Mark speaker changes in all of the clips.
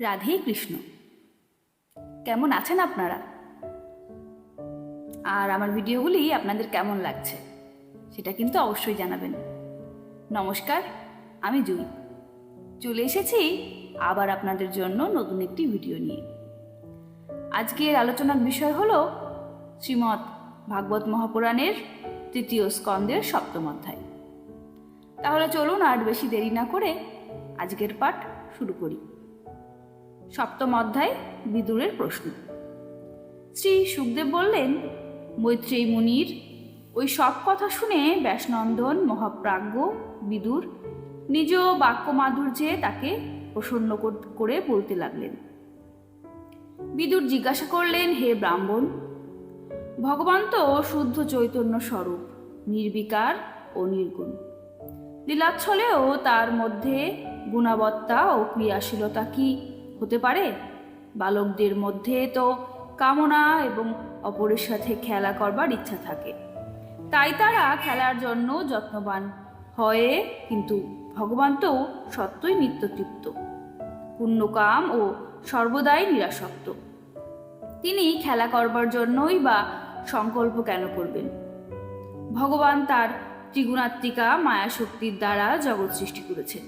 Speaker 1: রাধে কৃষ্ণ। কেমন আছেন আপনারা? আর আমার ভিডিওগুলি আপনাদের কেমন লাগছে, সেটা কিন্তু অবশ্যই জানাবেন। নমস্কার, আমি জুই। চলে এসেছি আবার আপনাদের জন্য নতুন একটি ভিডিও নিয়ে। আজকের আলোচনার বিষয় হলো শ্রীমৎ ভাগবত মহাপুরাণের তৃতীয় স্কন্দের সপ্তম অধ্যায়। তাহলে চলুন আর বেশি দেরি না করে আজকের পাঠ শুরু করি। সপ্তম অধ্যায়, বিদুরের প্রশ্ন। শ্রী সুখদেব বললেন, মৈত্রেয়ী মুনির, ওই সব কথা শুনে ব্যাসনন্দন, মহাপ্রাজ্ঞ, বিদুর নিজ বাক্য মাধুর্যে তাকে প্রসন্ন করে বলতে লাগলেন। বিদুর জিজ্ঞাসা করলেন, হে ব্রাহ্মণ, ভগবান তো শুদ্ধ চৈতন্য স্বরূপ, নির্বিকার ও নির্গুণ। লীলাচ্ছলেও তার মধ্যে গুণাবত্তা ও ক্রিয়াশীলতা কি হতে পারে? বালকদের মধ্যে তো কামনা এবং অপরের সাথে খেলা করবার ইচ্ছা থাকে। তাই তারা খেলার জন্য যত্নবান হয়ে কিন্তু ভগবান তো সত্যই নিত্যতৃপ্ত, পুণ্যকাম ও সর্বদাই নিরাসক্ত। তিনি খেলা করবার জন্যই বা সংকল্প কেন করবেন? ভগবান তার ত্রিগুণাত্মিকা মায়া শক্তির দ্বারা জগৎ সৃষ্টি করেছেন,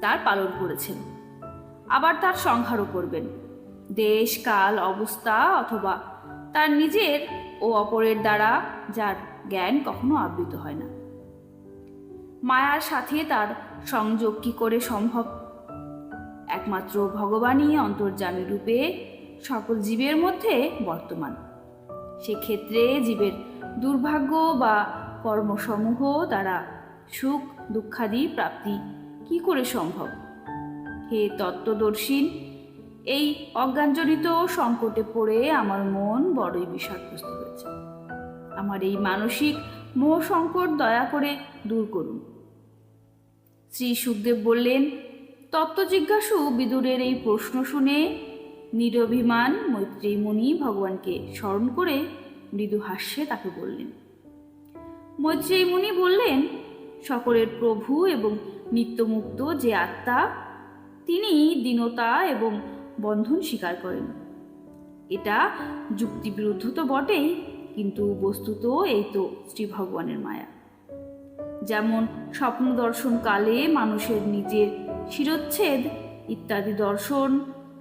Speaker 1: তার পালন করেছেন। আবার তার সংহারও করবেন। দেশ, কাল, অবস্থা অথবা তার নিজের ও অপরের দ্বারা যার জ্ঞান কখনো আবৃত হয় না। মায়ার সাথে তার সংযোগ কি করে সম্ভব? একমাত্র ভগবানই অন্তর্যামী রূপে সকল জীবের মধ্যে বর্তমান। সেক্ষেত্রে জীবের দুর্ভাগ্য বা কর্মসমূহ দ্বারা সুখ, দুঃখাদি, প্রাপ্তি কি করে সম্ভব? হে তত্ত্বদর্শীন, এই অজ্ঞানজনিত সংকটে পড়ে আমার মন বড়ই বিষাদগ্রস্ত হয়েছে। আমার এই মানসিক মোহ সংকট দয়া করে দূর করুন। শ্রী সুখদেব বললেন তত্ত্বজিজ্ঞাসু বিদুরের এই প্রশ্ন শুনে নিরভিমান মৈত্রী মুনি ভগবানকে স্মরণ করে মৃদু হাস্যে তাকে বললেন মৈত্রেয়ী মুনি বললেন, সকলের প্রভু এবং নিত্যমুক্ত যে আত্মা তিনি দীনতা এবং বন্ধন স্বীকার করেন। এটা যুক্তিবিরুদ্ধ তো বটেই, কিন্তু বস্তুত এই তো শ্রী ভগবানের মায়া। যেমন স্বপ্ন দর্শন কালে মানুষের নিজের শিরচ্ছেদ, ইত্যাদি দর্শন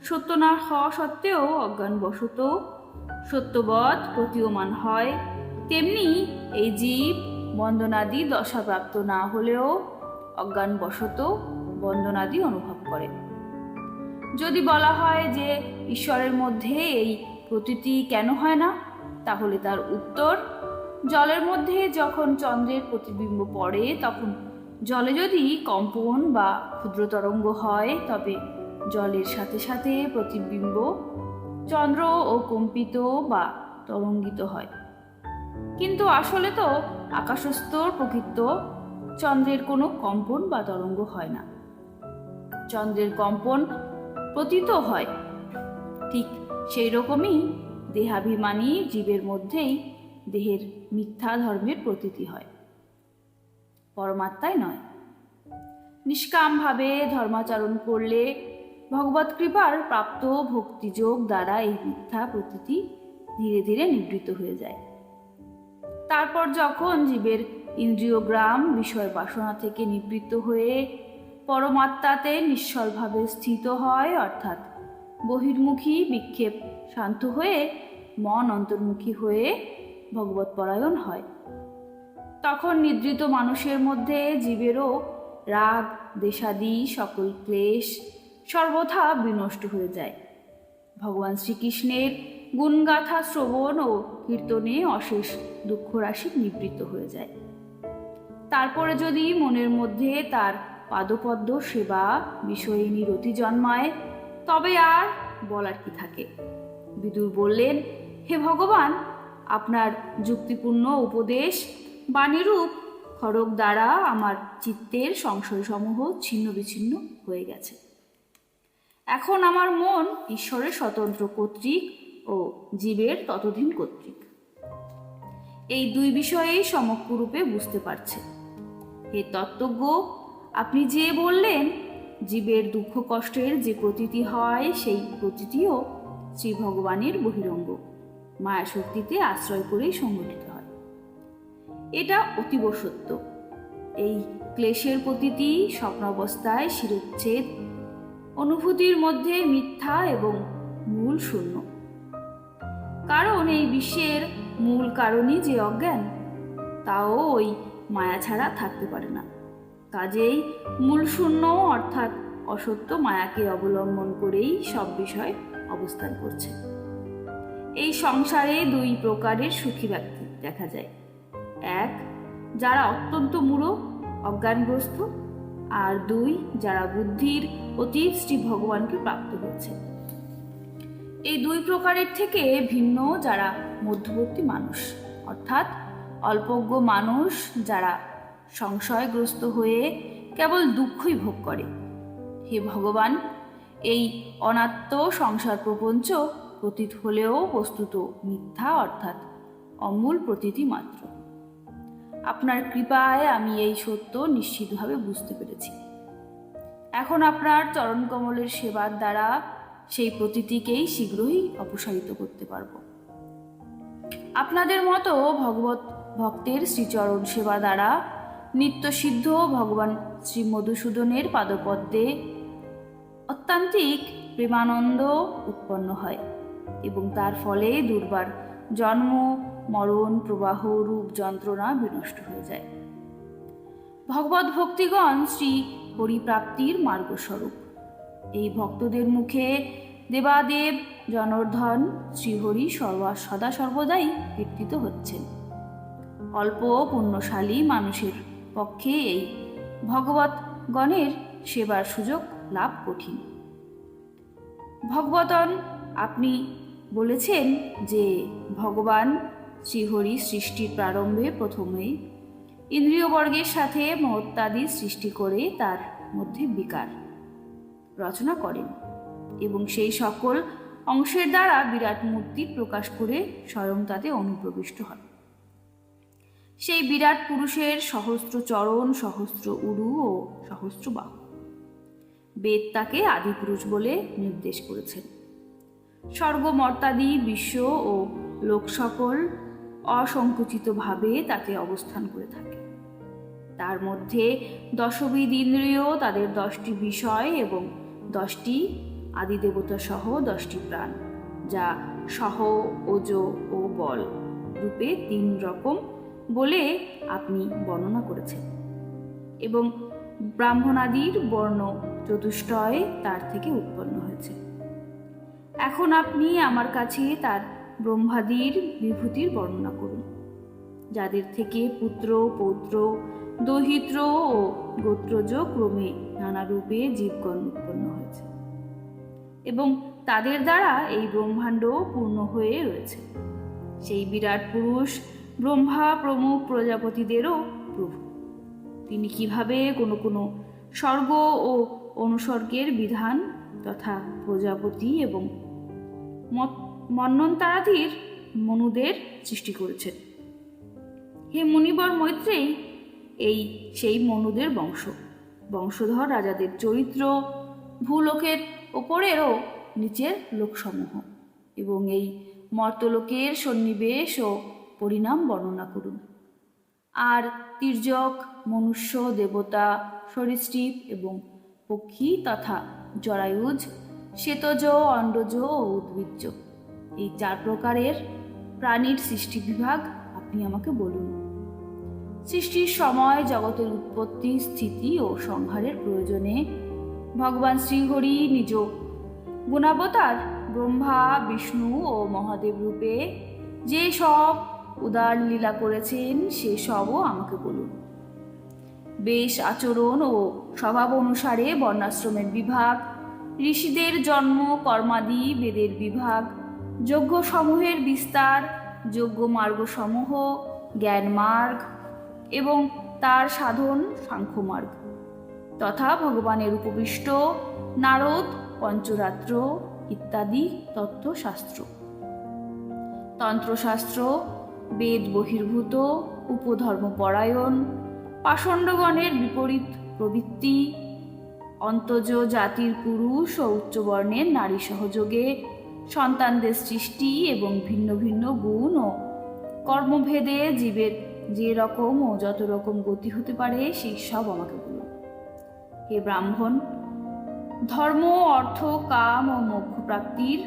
Speaker 1: সত্য না হওয়া সত্ত্বেও অজ্ঞানবশত সত্যবধ প্রতীয়মান হয়, তেমনি এই জীব বন্দনাদি দশাপ্রাপ্ত না হলেও অজ্ঞানবশত বন্দনাদি অনুভব করে। যদি বলা হয় যে ঈশ্বরের মধ্যে এই প্রতীতি কেন হয় না, তাহলে তার উত্তর, জলের মধ্যে যখন চন্দ্রের প্রতিবিম্ব পড়ে, তখন জলে যদি কম্পন বা ক্ষুদ্র তরঙ্গ হয়, তবে জলের সাথে সাথে প্রতিবিম্ব চন্দ্র ও কম্পিত বা তরঙ্গিত হয়। কিন্তু আসলে তো আকাশস্তর প্রকৃত চন্দ্রের কোনো কম্পন বা তরঙ্গ হয় না। চন্দ্রের কম্পন প্রতীত হয়। ঠিক সেই রকমই দেহাভিমানী জীবের মধ্যেই দেহের মিথ্যা ধর্মের প্রতীতি হয়। পরমাত্মায় নয়। নিষ্কামভাবে ধর্মাচরণ করলে ভগবত কৃপার প্রাপ্ত ভক্তিযোগ দ্বারা এই মিথ্যা প্রতীতি ধীরে ধীরে নিবৃত্ত হয়ে যায়। তারপর যখন জীবের ইন্দ্রিয়গ্রাম বিষয় বাসনা থেকে নিবৃত্ত হয়ে পরমাত্মাতে নিশ্চলভাবে স্থিত হয়, অর্থাৎ বহির্মুখী, বিক্ষেপ শান্ত হয়ে মন অন্তর্মুখী হয়ে ভগবত পরায়ণ হয়। তখন নিদ্রিত মানুষের মধ্যে জীবেরও রাগ, দেশাদি, সকল ক্লেশ সর্বথা বিনষ্ট হয়ে যায়। ভগবান শ্রীকৃষ্ণের গুণগাথা শ্রবণ ও কীর্তনে অশেষ দুঃখ রাশি নিবৃত্ত হয়ে যায়। তারপরে যদি মনের মধ্যে তার পাদপদ্ম সেবা বিষয়ে নিরতি জন্মায়, তবে আর বলার কি থাকে? বিদুর বললেন, হে ভগবান, আপনার যুক্তিপূর্ণ উপদেশ বাণীরূপ খড়গ দ্বারা আমার চিত্তের সংশয়সমূহ ছিন্ন বিচ্ছিন্ন হয়ে গেছে। এখন আমার মন ঈশ্বরের স্বতন্ত্র কর্তৃক ও জীবের ততদিন কর্তৃক। এই দুই বিষয়েই সমগ্ররূপে বুঝতে পারছে। হে তত্ত্বজ্ঞ আপনি যে বললেন, জীবের দুঃখ কষ্টের যে প্রতীতি হয়, সেই প্রতীতিও শ্রী ভগবানের বহিরঙ্গ। মায়া শক্তিতে আশ্রয় করেই সংগঠিত হয়। এটা অতীব সত্য। এই ক্লেশের প্রতীতি, স্বপ্নাবস্থায় শিরোচ্ছেদ, অনুভূতির মধ্যে মিথ্যা এবং মূল শূন্য। কারণ এই বিশ্বের মূল কারণই যে অজ্ঞান, তাও ওই মায়া ছাড়া থাকতে পারে না। কাজেই মূল শূন্য অর্থাৎ অসত্য মায়াকে অবলম্বন করেই সব বিষয় অবস্থান করছে। এই সংসারে দুই প্রকারের সুখী ব্যক্তি দেখা যায়। এক, যারা অত্যন্ত মূঢ়, অজ্ঞানগ্রস্ত, আর দুই, যারা বুদ্ধির অতীত শ্রী ভগবানকে প্রাপ্ত হয়েছে এই দুই প্রকারের থেকে ভিন্ন যারা মধ্যবর্তী মানুষ, অর্থাৎ অল্পজ্ঞ মানুষ, যারা সংশয়গ্রস্ত হয়ে কেবল দুঃখই ভোগ করে। হে ভগবান, এই অনাত্ম সংসার প্রপঞ্চ প্রতীত হলেও বস্তুত মিথ্যা অর্থাৎ অমূল প্রতীতি মাত্র। আপনার কৃপায় আমি এই সত্য নিশ্চিতভাবে বুঝতে পেরেছি। এখন আপনার চরণ কমলের সেবার দ্বারা সেই প্রতীতিকেই শীঘ্রই অপসারিত করতে পারব। আপনাদের মতো ভগবত, ভক্তের শ্রীচরণ সেবা দ্বারা নিত্যসিদ্ধ ভগবান শ্রী মধুসূদনের পাদপদ্মে অত্যান্তিক প্রেমানন্দ উৎপন্ন হয় এবং তার ফলে দুর্বার জন্ম, মরণ, প্রবাহ, রূপ, যন্ত্রণা বিনষ্ট হয়ে যায়। ভগবত ভক্তিগণ শ্রী পরিপ্রাপ্তির মার্গস্বরূপ। এই ভক্তদের মুখে দেবাদেব, জনর্ধন, শ্রীহরি সর্বা, সদা সর্বদাই কীর্তিত হচ্ছেন। অল্প পুণ্যশালী মানুষের পক্ষে এই ভগবত গণের সেবার সুযোগ লাভ কঠিন। ভগবতন আপনি বলেছেন যে ভগবান শ্রীহরি সৃষ্টির প্রারম্ভে প্রথমেই ইন্দ্রিয়বর্গের সাথে মহত্যাদি সৃষ্টি করে তার মধ্যে বিকার রচনা করেন এবং সেই সকল অংশের দ্বারা বিরাট মূর্তি প্রকাশ করে স্বয়ং তাতে অনুপ্রবিষ্ট হন। সেই বিরাট পুরুষের সহস্র চরণ, সহস্র উরু ও সহস্র বাহু। বেদ তাকে আদিপুরুষ বলে নির্দেশ করেছেন। স্বর্গমর্তাদি বিশ্ব ও লোক সকল অসংকুচিতভাবে তাতে অবস্থান করে থাকে। তার মধ্যে দশবিধ ইন্দ্রিয় তাদের দশটি বিষয় এবং দশটি আদিদেবতা সহ দশটি প্রাণ, যা সহ, ওজ ও বল রূপে তিন রকম বলে আপনি বর্ণনা করেছেন। এবং ব্রাহ্মণাদির বর্ণ চতুষ্টয় তার থেকে উৎপন্ন হয়েছে। এখন আপনি আমার কাছে তার ব্রহ্মাদির বিভূতির বর্ণনা করুন, যাদের থেকে পুত্র, পৌত্র, দহিত্র ও গোত্রজ ক্রমে নানা রূপে জীবগণ উৎপন্ন হয়েছে এবং তাদের দ্বারা এই ব্রহ্মাণ্ড পূর্ণ হয়ে রয়েছে। সেই বিরাট পুরুষ ব্রহ্মা প্রমুখ প্রজাপতিদেরও প্রভু। তিনি কীভাবে কোনো কোনো স্বর্গ ও অনুসর্গের বিধান তথা প্রজাপতি এবং মন্নন্তারাধির মনুদের সৃষ্টি করেছেন? হে মুনিবর মৈত্রেই এই সেই মনুদের বংশ। বংশধর রাজাদের চরিত্র, ভূলোকের ওপরেরও নিচের লোকসমূহ এবং এই মর্তলোকের সন্নিবেশ ও পরিণাম বর্ণনা করুন। আর তির্যক, মনুষ্য, দেবতা, সরীসৃপ এবং পক্ষী তথা জরায়ুজ, শ্বেতজ, অন্ডজ ও উদ্ভিজ্জ। এই চার প্রকারের প্রাণীর সৃষ্টি বিভাগ আপনি আমাকে বলুন। সৃষ্টির সময়, জগতের উৎপত্তি, স্থিতি ও সংহারের প্রয়োজনে ভগবান শ্রীহরি নিজ গুণাবতার ব্রহ্মা, বিষ্ণু ও মহাদেব রূপে যে সব উদার লীলা করেছেন সে সবও আমাকে বলুন। বেশ আচরণ ও স্বভাব অনুসারে বর্ণাশ্রমের বিভাগ, ঋষিদের জন্ম, কর্মাদি, বেদের বিভাগ যজ্ঞ সমূহের বিস্তার যজ্ঞ মার্গসমূহ জ্ঞান মার্গ এবং তার সাধন সাংখ্যমার্গ। তথা ভগবানের উপবিষ্ট, নারদ, পঞ্চরাত্র ইত্যাদি তত্ত্বশাস্ত্র। তন্ত্রশাস্ত্র বেদ বহির্ভূত, উপধর্মপরায়ণ, পাষণ্ডগণের বিপরীত প্রবৃত্তি, অন্তজ জাতির পুরুষ ও উচ্চবর্ণের নারী সহযোগে, সন্তানদের সৃষ্টি এবং ভিন্ন ভিন্ন গুণ ও কর্মভেদে জীবের যে রকম ও যত রকম গতি হতে পারে, সেই সব আমাকে বলুন হে ব্রাহ্মণ, ধর্ম, অর্থ, কাম ও মোক্ষ প্রাপ্তির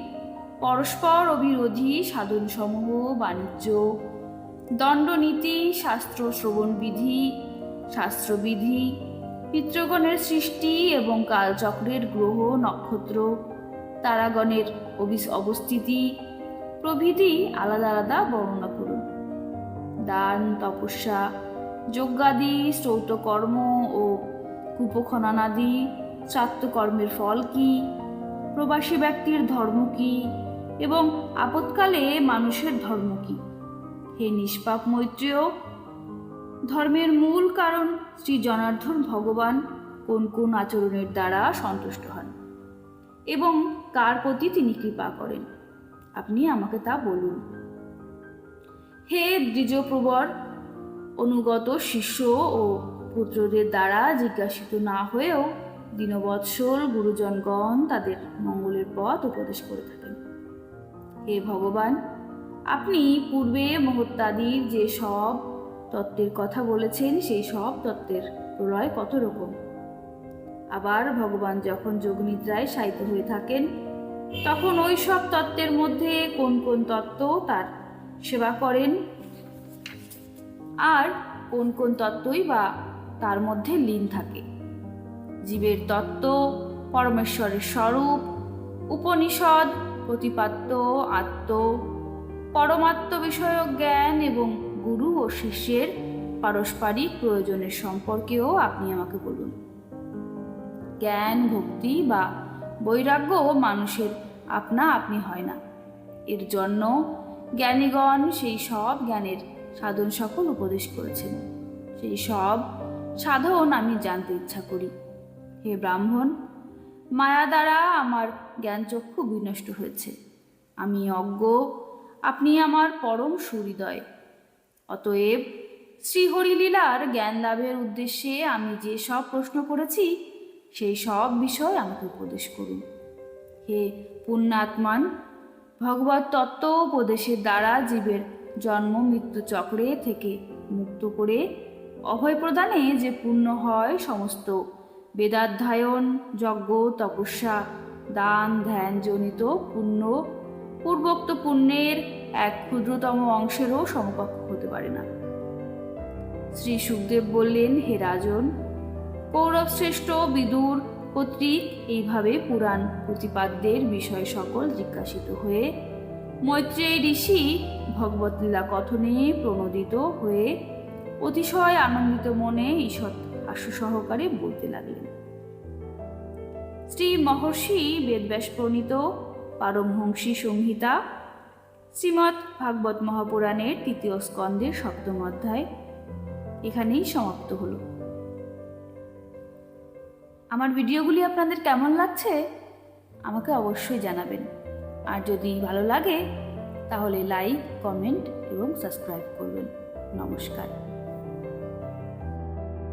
Speaker 1: পরস্পর অবিরোধী সাধনসমূহ, বাণিজ্য দণ্ডনীতি শাস্ত্র শ্রবণ বিধি শাস্ত্রবিধি, পিতৃগণের সৃষ্টি এবং কালচক্রের গ্রহ, নক্ষত্র, তারাগণের অবস্থিতি, প্রভৃতি আলাদা আলাদা বর্ণনা করুন। দান, তপস্যা, যজ্ঞাদি শ্রৌতকর্ম ও কূপখননাদি শ্রাত্তকর্মের ফল কি? প্রবাসী ব্যক্তির ধর্ম কি? এবং আপৎকালে মানুষের ধর্ম কি? হে নিষ্পাপ মৈত্রেয়, ধর্মের মূল কারণ শ্রী জনার্দন ভগবান কোন কোন আচরণের দ্বারা সন্তুষ্ট হন এবং কার প্রতি তিনি কৃপা করেন? আপনি আমাকে তা বলুন। হে দ্বিজপ্রবর, অনুগত শিষ্য ও পুত্রদের দ্বারা জিজ্ঞাসিত না হয়েও দীনবৎসল গুরুজনগণ তাদের মঙ্গলের পথ উপদেশ করে থাকেন। হে ভগবান আপনি পূর্বে মহত্যাদির যে সব তত্ত্বের কথা বলেছেন, সেই সব তত্ত্বের প্রলয় কত রকম? আবার ভগবান যখন যোগনিদ্রায় শায়িত হয়ে থাকেন, তখন ওই সব তত্ত্বের মধ্যে কোন কোন তত্ত্ব তার সেবা করেন? আর কোন কোন তত্ত্বই বা তার মধ্যে লীন থাকে? জীবের তত্ত্ব, পরমেশ্বরের স্বরূপ, উপনিষদ, প্রতিপাদ্য, আত্ম পরমাত্ম বিষয়ক জ্ঞান এবং গুরু ও শিষ্যের পারস্পরিক প্রয়োজনের সম্পর্কেও আপনি আমাকে বলুন। জ্ঞান, ভক্তি বা বৈরাগ্য মানুষের আপনা আপনি হয় না। এর জন্য জ্ঞানীগণ সেই সব জ্ঞানের সাধন সকল উপদেশ করেছেন। সেই সব সাধন আমি জানতে ইচ্ছা করি। হে ব্রাহ্মণ, মায়া দ্বারা আমার জ্ঞানচক্ষু বিনষ্ট হয়েছে। আমি অজ্ঞ আপনি আমার পরম সুহৃদয়। অতএব শ্রীহরিলীলার জ্ঞান লাভের উদ্দেশ্যে আমি যে সব প্রশ্ন করেছি, সেই সব বিষয় আমাকে উপদেশ করুন। হে পুণ্যাত্মান ভগবত তত্ত্ব উপদেশের দ্বারা জীবের জন্ম মৃত্যু চক্রে থেকে মুক্ত করে অভয় প্রদানে যে পূর্ণ হয় সমস্ত বেদাধ্যায়ন, যজ্ঞ, তপস্যা, দান, ধ্যান জনিত পুণ্য পূর্বোক্ত পুণ্যের এক ক্ষুদ্রতম অংশেরও সমকক্ষ হতে পারে না। শ্রী সুখদেব বললেন, হে রাজন, কৌরব শ্রেষ্ঠ, বিদুর কর্তৃক এইভাবে পুরাণ প্রতিপাদ্যের বিষয় সকল জিজ্ঞাসিত হয়ে মৈত্রেয়ী ঋষি ভগবত লীলা কথনে প্রণোদিত হয়ে অতিশয় আনন্দিত মনে ঈষৎ হাস্য সহকারে বলতে লাগলেন। শ্রী মহর্ষি বেদব্যাস প্রণীত পারমহংসী সংহিতা, শ্রীমৎ ভাগবত মহাপুরাণের তৃতীয় স্কন্দের সপ্তম অধ্যায়। এখানেই সমাপ্ত হলো। আমার ভিডিওগুলি আপনাদের কেমন লাগছে? আমাকে অবশ্যই জানাবেন। আর যদি ভালো লাগে, তাহলে লাইক, কমেন্ট এবং সাবস্ক্রাইব করবেন। নমস্কার।